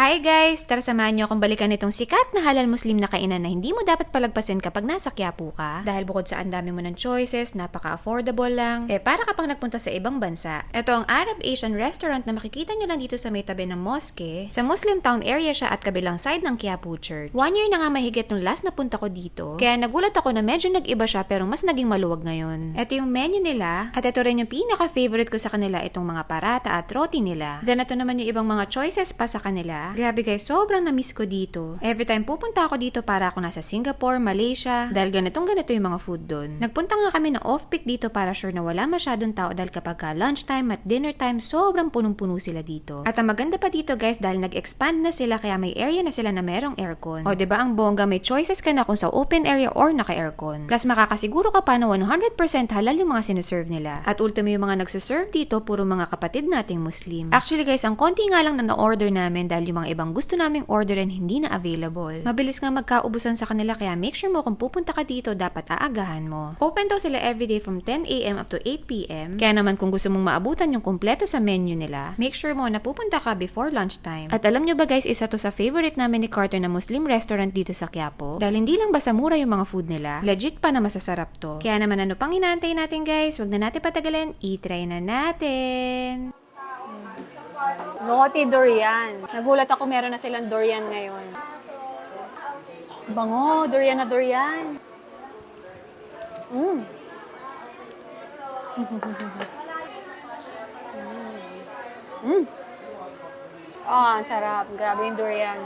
Hi guys! Tara samahan niyo akong balikan itong sikat na halal muslim na kainan na hindi mo dapat palagpasin kapag nasa Quiapo ka. Dahil bukod sa ang dami mo ng choices, napaka-affordable lang, eh para kapag nagpunta sa ibang bansa. Ito ang Arab Asian restaurant na makikita niyo lang dito sa may tabi ng mosque. Sa Muslim town area siya at kabilang side ng Quiapo Church. One year na nga mahigit nung last na punta ko dito. Kaya nagulat ako na medyo nag-iba siya pero mas naging maluwag ngayon. Ito yung menu nila at ito rin yung pinaka-favorite ko sa kanila itong mga parata at roti nila. Then ito naman yung ibang mga choices pa sa kanila. Grabe guys, sobrang na-miss ko dito. Every time pupunta ako dito para ako nasa Singapore, Malaysia, dahil ganitong ganito yung mga food doon. Nagpunta nga kami na off-peak dito para sure na wala masyadong tao dahil kapag ka lunchtime at dinner time, sobrang punong-puno sila dito. At ang maganda pa dito guys dahil nag-expand na sila kaya may area na sila na merong aircon. O ba ang bongga may choices ka na kung sa open area or naka-aircon. Plus makakasiguro ka pa na 100% halal yung mga sineserve nila. At ultimo yung mga nagsiserve dito puro mga kapatid nating Muslim. Actually guys, ang konti nga lang na na-order namin dahil yung mga ibang gusto naming orderin hindi na available. Mabilis nga magkaubusan sa kanila kaya make sure mo kung pupunta ka dito dapat aagahan mo. Open daw sila everyday from 10am up to 8pm. Kaya naman kung gusto mong maabutan yung kumpleto sa menu nila, make sure mo na pupunta ka before lunchtime. At alam nyo ba guys, isa to sa favorite namin ni Carter na Muslim restaurant dito sa Quiapo. Dahil hindi lang basta mura yung mga food nila, legit pa na masasarap to. Kaya naman ano pang inaantay natin guys, wag na natin patagalin, i-try na natin! Roti durian. Nagulat ako meron na silang durian ngayon. Bango, durian na durian. Mm. mm. Oh, ang sarap. Grabe yung durian.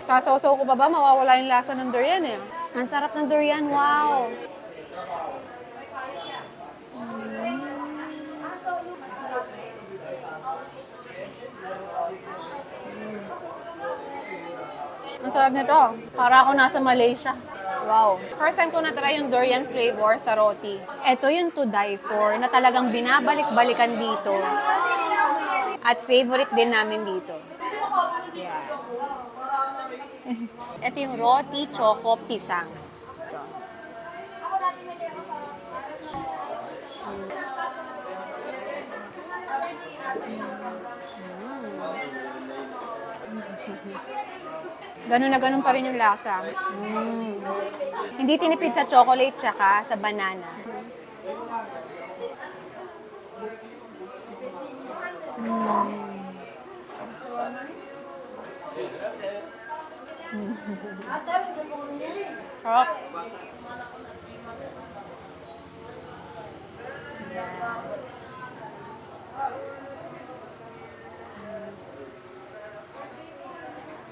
Sasaw-saw ko pa ba? Mawawala yung lasa ng durian eh. Ang sarap ng durian. Wow. Ang sarap nito. Para ako nasa Malaysia. Wow. First time ko na-try yung durian flavor sa roti. Ito yung to die for na talagang binabalik-balikan dito. At favorite din namin dito. Yeah. Ito yung roti choco pisang. Ganun na ganun pa rin yung lasa. Mm. Hindi tinipid sa chocolate tsaka sa banana. Mm. Sarap.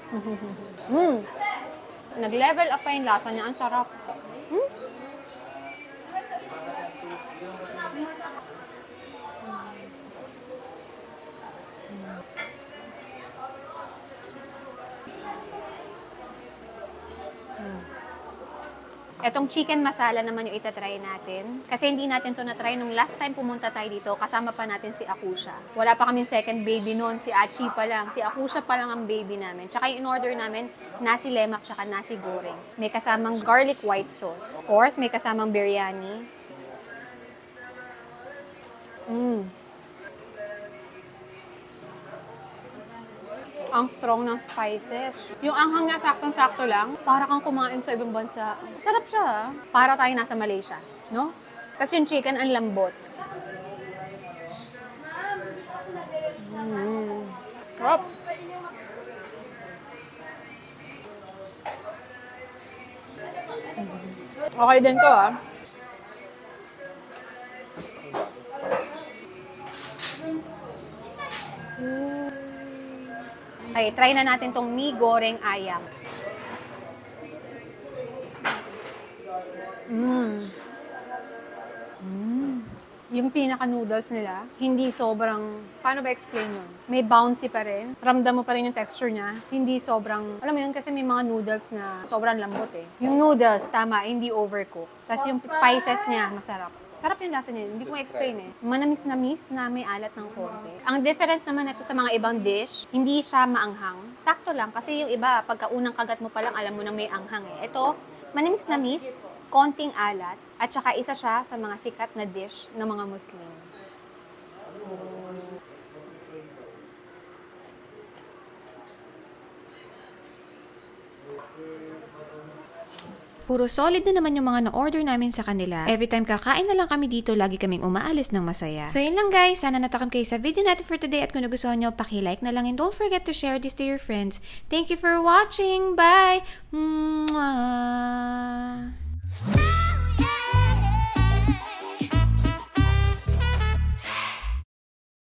Mm. Nag-level up pa yung lasa niya. Ang sarap. Mm. Etong chicken masala naman yung itatry natin. Kasi hindi natin to na-try nung last time pumunta tayo dito, kasama pa natin si Akusha. Wala pa kaming second baby noon, si Achi pa lang. Si Akusha pa lang ang baby namin. Tsaka yung in-order namin, nasi lemak tsaka nasi goreng. May kasamang garlic white sauce. Of course, may kasamang biryani. Mm. Ang strong ng spices. Yung anghang nga saktong-sakto lang, para kang kumain sa ibang bansa. Sarap siya, ah. Para tayo nasa Malaysia, no? Kasi yung chicken ang lambot. Mm. Sarap. Okay din to, ah. Okay, try na natin tong mi goreng ayam. Mmm. Mm. Yung pinaka-noodles nila, hindi sobrang, paano ba explain yun? May bouncy pa rin. Ramdam mo pa rin yung texture niya. Hindi sobrang, alam mo yun kasi may mga noodles na sobrang lambot eh. Yung noodles, tama, hindi overcooked. Tapos yung spices niya, masarap. Sarap yung lasa niya. Hindi ko ma-explain eh. Manamis na miss na may alat ng konti. Ang difference naman ito sa mga ibang dish, hindi siya maanghang. Sakto lang. Kasi yung iba, pagka unang kagat mo pa lang, alam mo na may anghang eh. Ito, manamis na miss, konting alat, at saka isa siya sa mga sikat na dish ng mga Muslim. Puro solid na naman yung mga na-order namin sa kanila. Every time kakain na lang kami dito, lagi kaming umaalis ng masaya. So yun lang guys, sana natakam kayo sa video natin for today at kung nagustuhan nyo, paki-like na lang and don't forget to share this to your friends. Thank you for watching! Bye! Mwah!